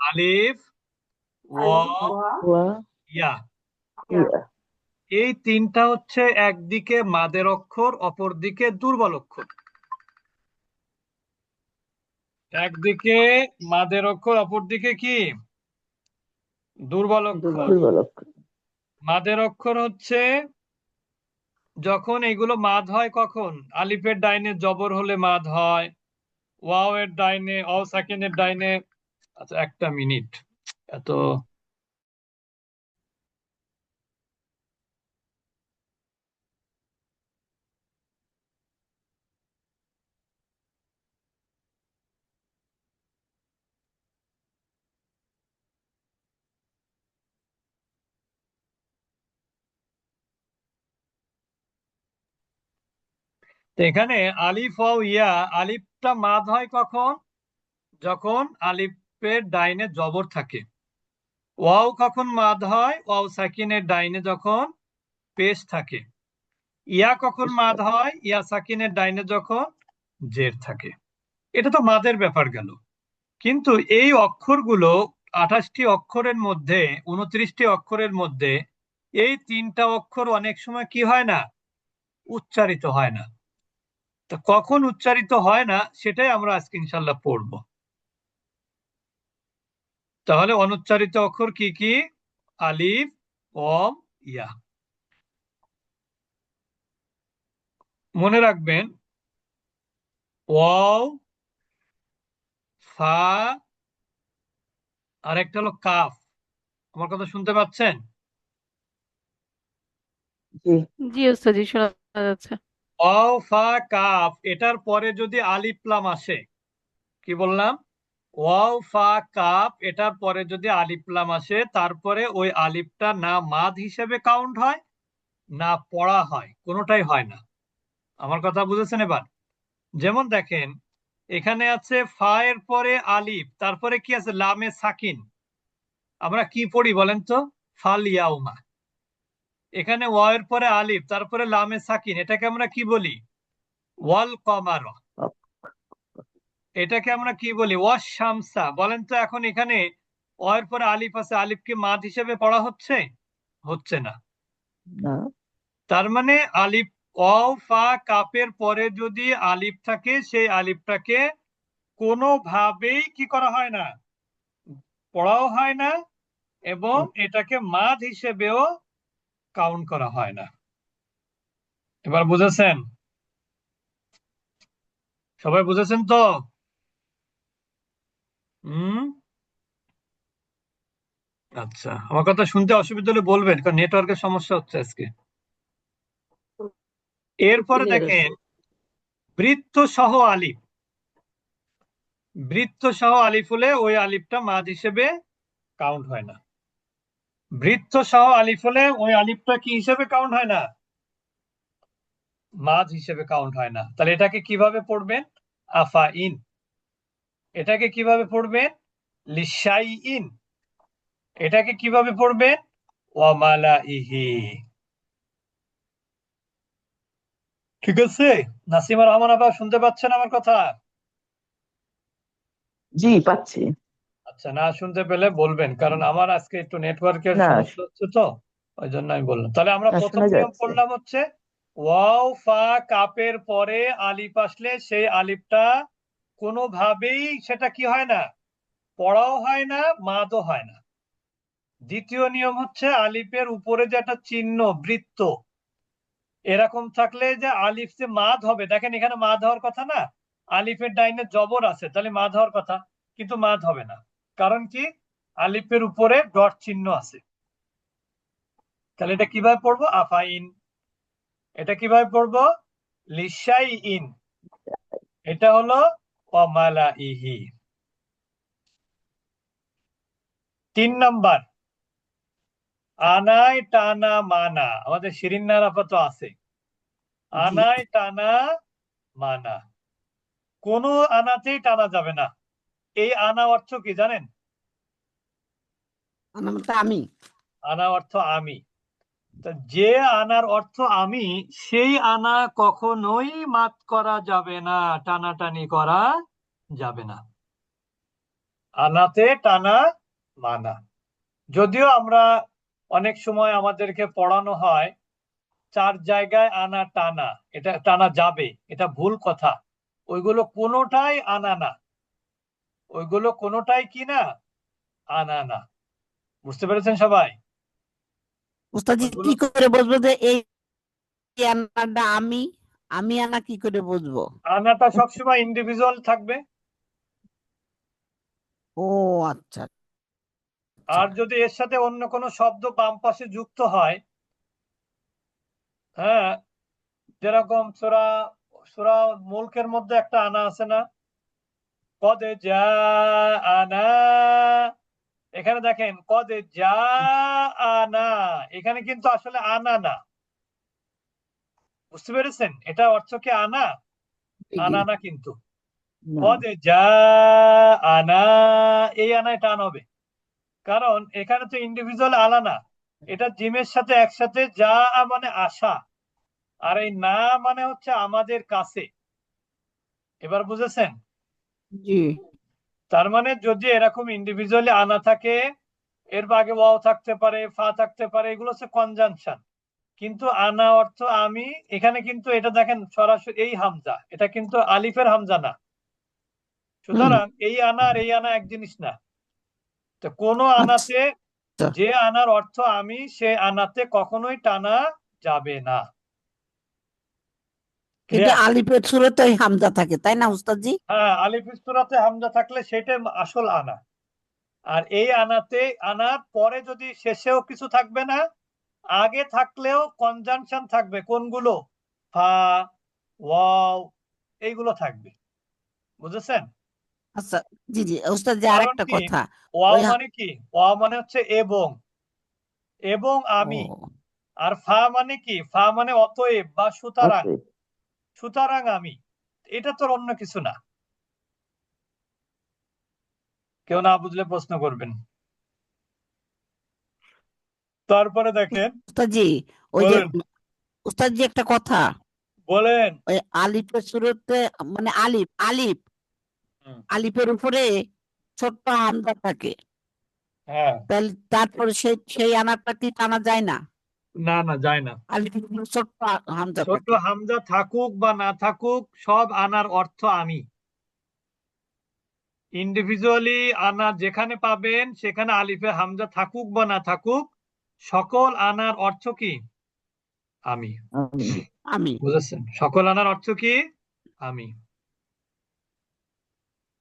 আলিফ wow ওয়া ইয়া। ইয়া। এই তিনটা হচ্ছে একদিকে মাদের অক্ষর অপর দিকে দুর্বল অক্ষর। একদিকে মাদের অক্ষর অপর দিকে কি? দুর্বল অক্ষর। দুর্বল অক্ষর। মাদের অক্ষর হচ্ছে যখন এগুলো মাদ হয় কখন? আলিফের ডাইনে জবর হলে মাদ হয় ওয়াও এর ডাইনে অ সেকেন্ডের ডাইনে আচ্ছা একটা মিনিট। এত এখানে আলিফ ও ইয়া আলিফটা মাদ হয় কখন? যখন আলিফের ডাইনে জবর থাকে। ওয়াও কখন মাদ হয়? ওয়াও সাকিনের ডাইনে যখন পেশ থাকে। ইয়া কখন মাদ হয়? ইয়া সাকিনের ডাইনে যখন জের থাকে। এটা তো মাদের ব্যাপার গেল। কিন্তু এই অক্ষরগুলো আঠাশটি অক্ষরের মধ্যে, উনত্রিশটি অক্ষরের মধ্যে, এই তিনটা অক্ষর অনেক সময় কি হয় না? উচ্চারিত হয় না। তো কখন উচ্চারিত হয় না সেটাই আমরা আজকে ইনশাল্লাহ পড়ব। তাহলে অনুচ্চারিত অক্ষর কি কি? আলিফ অম ইয়া। মনে রাখবেন ওয়াও ফা আর একটা হলো কাফ। আমার কথা শুনতে পাচ্ছেন? জি। জি ওস্তাদ জি শোনা যাচ্ছে। ওয়াও ফা কাফ, এটার পরে যদি আলিফ লাম আসে, কি বললাম? ওয়াও ফা কাফ, এটার পরে যদি আলিফ লাম আসে, তারপরে ওই আলিফটা না মাদ হিসেবে কাউন্ট হয়, না পড়া হয়, কোনোটাই হয় না। আমার কথা বুঝেছেন এবার? যেমন দেখেন, এখানে আছে ফা এর পরে আলিফ, তারপরে কি আছে? লামে সাকিন। আমরা কি পড়ি বলেন তো? ফাল ইয়াউমা। এখানে ওয়া এর পরে আলিফ তারপরে লামে সাকিন এটাকে আমরা কি বলি? ওয়াল কমার। এটাকে আমরা কি বলি? ওয়াস শামসা। বলেন তো এখন এখানে ওয়া এর পরে আলিফ আছে আলিফ কি মাদ হিসেবে পড়া হচ্ছে? হচ্ছে না। না। তার মানে আলিফ অ ফা কাপের পরে যদি আলিফ থাকে সেই আলিফটাকে কোনোভাবেই কি করা হয় না? পড়াও হয় না এবং এটাকে মাদ হিসেবেও কাউন্ট করা হয় না। এবার বুঝেছেন? সবাই বুঝেছেন তো? হুম? আচ্ছা আমার কথা শুনতে অসুবিধা হলে বলবেন কারণ নেটওয়ার্কের সমস্যা হচ্ছে আজকে। এরপরে দেখেন বৃত্ত সহ আলিফ। বৃত্ত সহ আলিফ হলে ওই আলিফটা মাদ হিসেবে কাউন্ট হয় না। বৃত্ত সহ আলিফ হলে ওই আলিফটা কি হিসেবে কাউন্ট হয় না? মাদ হিসেবে কাউন্ট হয় না। তাহলে এটাকে কীভাবে পড়বেন? আফা ইন। এটাকে কীভাবে পড়বেন? লিসাই ইন। এটাকে কীভাবে পড়বেন? ওয়ামালা ইহি ঠিক আছে? নাসিমা রহমান আপা, শুনতে পাচ্ছেন আমার কথা? জি, পাচ্ছি। আচ্ছা না শুনতে পেলে বলবেন কারণ আমার আজকে একটু নেটওয়ার্কের না। সমস্যা হচ্ছে তো ওই জন্য আমি বললাম তাহলে আমরা না, প্রথম শোনা নিয়ম যাচ্ছে। পড়লাম হচ্ছে ওয়াও ফা কাপের পরে আলিফ আসলে সেই আলিফটা কোনোভাবেই সেটা কি হয় না পড়াও হয় না মাদও হয় না দ্বিতীয় নিয়ম হচ্ছে আলিফের উপরে যে একটা চিহ্ন বৃত্ত এরকম থাকলে যে আলিফ যে মাদ হবে দেখেন এখানে মাদ হওয়ার কথা না আলিফের ডাইনে জবর আছে তাহলে মাদ হওয়ার কথা কিন্তু মাদ হবে না কারণ কি? আলিফের উপরে ডট চিহ্ন আছে। তাহলে এটা কীভাবে পড়ব? আফাইন। এটা কীভাবে পড়ব? লিসাই ইন এটা হলো অমালা ইহি তিন নাম্বার। আনাই টানা মানা। আমাদের শিরিন্নার আপাতত আছে। আনায় টানা মানা। কোনো আনাতেই টানা যাবে না। এই আনা অর্থ কি জানেন? আমি। আনা অর্থ আমি। যে আনার অর্থ আমি সেই আনা কখনোই মাত করা যাবে না টানাটানি করা যাবে না। আনাতে টানা মানা। যদিও আমরা অনেক সময় আমাদেরকে পড়ানো হয় চার জায়গায় আনা টানা এটা টানা যাবে এটা ভুল কথা। ওইগুলো কোনোটাই আনা না। ওইগুলো কোনোটাই কি না? আনা না বুঝতে পেরেছেন সবাই? ওইগুলো- কি করে বুঝব যে এই আনাটা আমি? আমি আনা কি করে বুঝব? আনাটা সবসময় ইন্ডিভিজুয়াল থাকবে। ও আচ্ছা। আর যদি এর সাথে অন্য কোনো শব্দ বাম পাশে যুক্ত হয় হ্যাঁ যেরকম সূরা সূরা মুলকের মধ্যে একটা আনা আছে না? কদে যা আনা এখানে দেখেন কদে যা আনা এখানে কিন্তু আসলে আনা না। বুঝতে পেরেছেন? এটা অর্থ কি আনা? আনা না কিন্তু। পদে যা আনা এই আনায় টান হবে। কারণ এখানে তো ইন্ডিভিজুয়াল আনা না। এটা জিমের সাথে একসাথে যা মানে আশা। আর এই না মানে হচ্ছে আমাদের কাছে। এবার বুঝেছেন? জি। তার মানে যদি এরকম ইন্ডিভিজুয়ালি আনা থাকে এর আগে ওয়াও থাকতে পারে ফা থাকতে পারে এগুলো হচ্ছে কনজাংশন কিন্তু আনা অর্থ আমি এখানে কিন্তু এটা দেখেন সরাসরি এই হামজা এটা কিন্তু আলিফের হামজা না। সুতরাং এই আনা আর এই আনা এক জিনিস না। তো কোন আনাতে আচ্ছা। যে আনার অর্থ আমি সে আনাতে কখনোই টানা যাবে না। কিন্তু Clear? আলিফের সুরতে হামজা থাকে তাই না উস্তাদজি? হ্যাঁ আলিফ ইস্তরাতে হামজা থাকলে সেটাই আসল আনা। আর এই আনাতে আনার পরে যদি শেষেও কিছু থাকবে না আগে থাকলেও কনজাংশন থাকবে। কোনগুলো? ফা ওয়াও এইগুলো থাকবে। বুঝেছেন? আচ্ছা জি জি উস্তাদজি কারণ আরেকটা কথা। ওয়াও মানে কি? ওয়াও মানে হচ্ছে এবং। এবং আমি। আর ফা মানে কি? ফা মানে অতএব বা সুতরাং। সুতরাং আমি এটা তো অন্য কিছু না। কেউ না বুঝলে প্রশ্ন করবেন। তারপরে দেখেন উস্তাদজি ওই যে উস্তাদজি একটা কথা। বলেন। ওই আলিফের শুরুতে মানে আলিফ আলিফ। আলিফের উপরে ছোট্ট হামজা থাকে। হ্যাঁ। তাহলে তারপরে সেই সেই আনারটা কি টানা যায় না? না না যায় না। ছোট্ট হামজা ছোট হামজা থাকুক বা না থাকুক সব আনার অর্থ আমি। ইন্ডিভিজুয়ালি আনা যেখানে পাবেন সেখানে আলিফে হামজা থাকুক বা না থাকুক সকল আনার অর্থ কি? আমি। আমি। বুঝেছেন? সকল আনার অর্থ কি? আমি।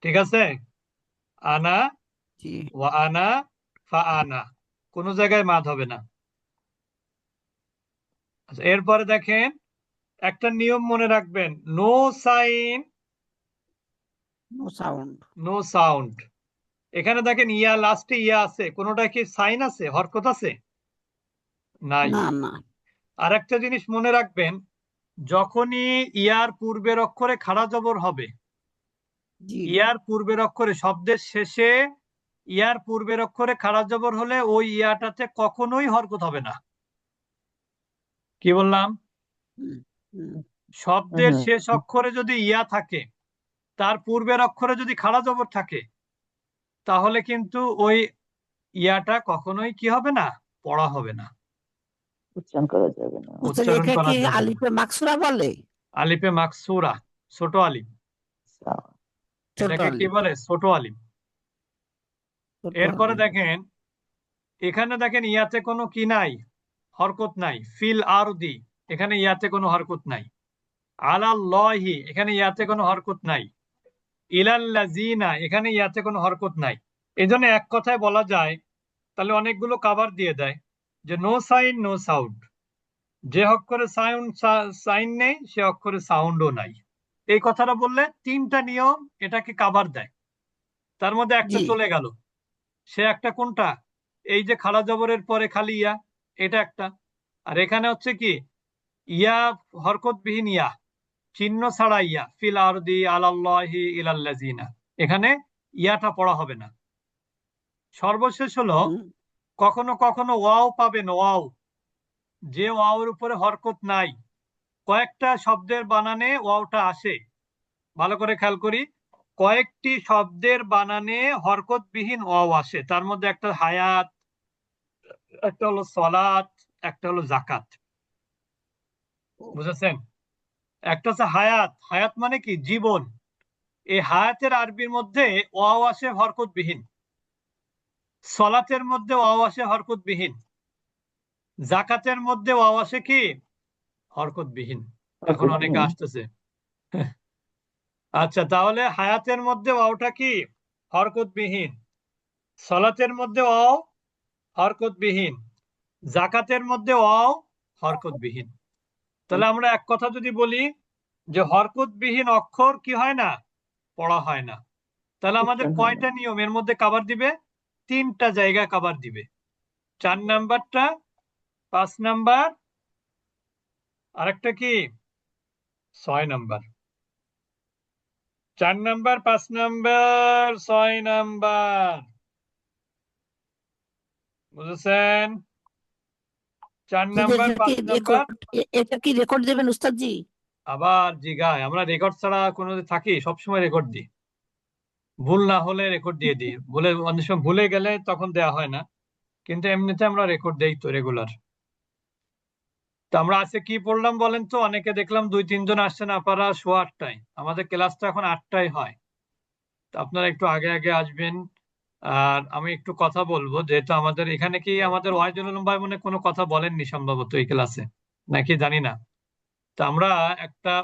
ঠিক আছে? আনা ওয়া আনা ফা আনা। কোনো জায়গায় মাদ হবে না। এরপরে দেখেন একটা নিয়ম মনে রাখবেন no sign no sound no sound এখানে দেখেন ইয়া লাস্টে ইয়া আছে কোনোটা কি সাইন আছে হরকত আছে? নাই। না না। আর একটা জিনিস মনে রাখবেন যখনই ইয়ার পূর্বের অক্ষরে খাড়া জবর হবে ইয়ার পূর্বের অক্ষরে শব্দের শেষে ইয়ার পূর্বের অক্ষরে খাড়া জবর হলে ওই ইয়াটাতে কখনোই হরকত হবে না। কি বললাম? শব্দের শেষ অক্ষরে যদি ইয়া থাকে তার পূর্বের অক্ষরে যদি খাড়া জবর থাকে তাহলে কিন্তু ওই ইয়াটা কখনোই কি হবে না? পড়া হবে না। উচ্চারণ করা যাবে না। উচ্চারণ করা যাবে আলিফে মাকসুরা বলে? আলিফে মাকসুরা ছোট ছোট এটাকে কি বলে? ছোট আলিফ। ছোট এরপরে দেখেন এখানে দেখেন ইয়াতে কোনো কি নাই। হরকত নাই। ফিল আরদি এখানে ইয়াতে কোনো হরকত নাই। আলাল্লাহি এখানে ইয়াতে কোনো হরকত নাই। ইলাল্লাযিনা এখানে ইয়াতে কোনো হরকত নাই। এজন্য এক কথায় বলা যায় তাহলে অনেকগুলো কাভার দিয়ে দেয় যে নো সাইন নো সাউন্ড যে অক্ষরে সাউন্ড সাইন নেই সে অক্ষরে সাউন্ডও নাই। এই কথাটা বললে তিনটা নিয়ম এটাকে কাভার দেয়। তার মধ্যে একটা চলে গেল। সে একটা কোনটা? এই যে খালা জবরের পরে খালি ইয়া এটা একটা। আর এখানে হচ্ছে কি ইয়া হরকতবিহীন ইয়া চিহ্ন ছাড়া ইয়া ফিল আরদি আলাল্লাহি ইলাল্লাযিনা। এখানে ইয়াটা পড়া হবে না। সর্বশেষ হলো কখনো কখনো ওয়াও পাবেন ওয়াও। যে ওয়াওর উপরে হরকত নাই। কয়েকটা শব্দের বানানে ওয়াওটা আসে। ভালো করে খেয়াল করি। কয়েকটি শব্দের বানানে হরকতবিহীন ওয়াও আসে। তার মধ্যে একটা হায়াত একটা হলো সলাত একটা হলো জাকাত বুঝেছেন? একটা হচ্ছে হায়াত। হায়াত মানে কি? জীবন। এই হায়াতের আরবির মধ্যে ওয়াও আসে হরকতবিহীন। সলাতের মধ্যে ওয়াও আসে হরকতবিহীন। জাকাতের মধ্যে ওয়াও আসে কি? হরকতবিহীন। এখন অনেকে আসতেছে। আচ্ছা তাহলে হায়াতের মধ্যে ওয়াওটা কি? হরকতবিহীন। সলাতের মধ্যে ওয়াও হরকতবিহীন। জাকাতের মধ্যে ওয়াও হরকতবিহীন। তাহলে আমরা এক কথা যদি বলি যে হরকতবিহীন অক্ষর কি হয় না? পড়া হয় না। তাহলে আমাদের কয়টা নিয়ম? এর মধ্যে কাবার দিবে? তিনটা জায়গা কাবার দিবে। চার নাম্বারটা পাঁচ নাম্বার আরেকটা কি? ছয় নাম্বার। চার নাম্বার পাঁচ নাম্বার ছয় নাম্বার। বুঝেছেন? চার নাম্বার এটা পাঁচ কি নাম্বার। রেকর্ড এটা কি রেকর্ড দেবেন উস্তাদ জি আবার জিগায় আমরা রেকর্ড ছাড়া কোনো থাকি সবসময় রেকর্ড দিই। ভুল না হলে রেকর্ড দিয়ে দিই। ভুলে অনেক সময় ভুলে গেলে তখন দেয়া হয় না। কিন্তু এমনিতে আমরা রেকর্ড দেই তো রেগুলার তো আমরা আজকে কি পড়লাম বলেন তো? অনেকে দেখলাম দুই তিনজন আসছেন আপনারা সোয়া আটটায়। আমাদের ক্লাসটা এখন আটটায় হয়। তো আপনারা একটু আগে আগে আসবেন। আর আমি একটু কথা বলব, যেহেতু আমাদের এখানে কি আমাদের ওয়াহিদুল ভাই মনে কোনো কথা বলেননি সম্ভবত এই ক্লাসে? নাকি জানি না। তো আমরা একটা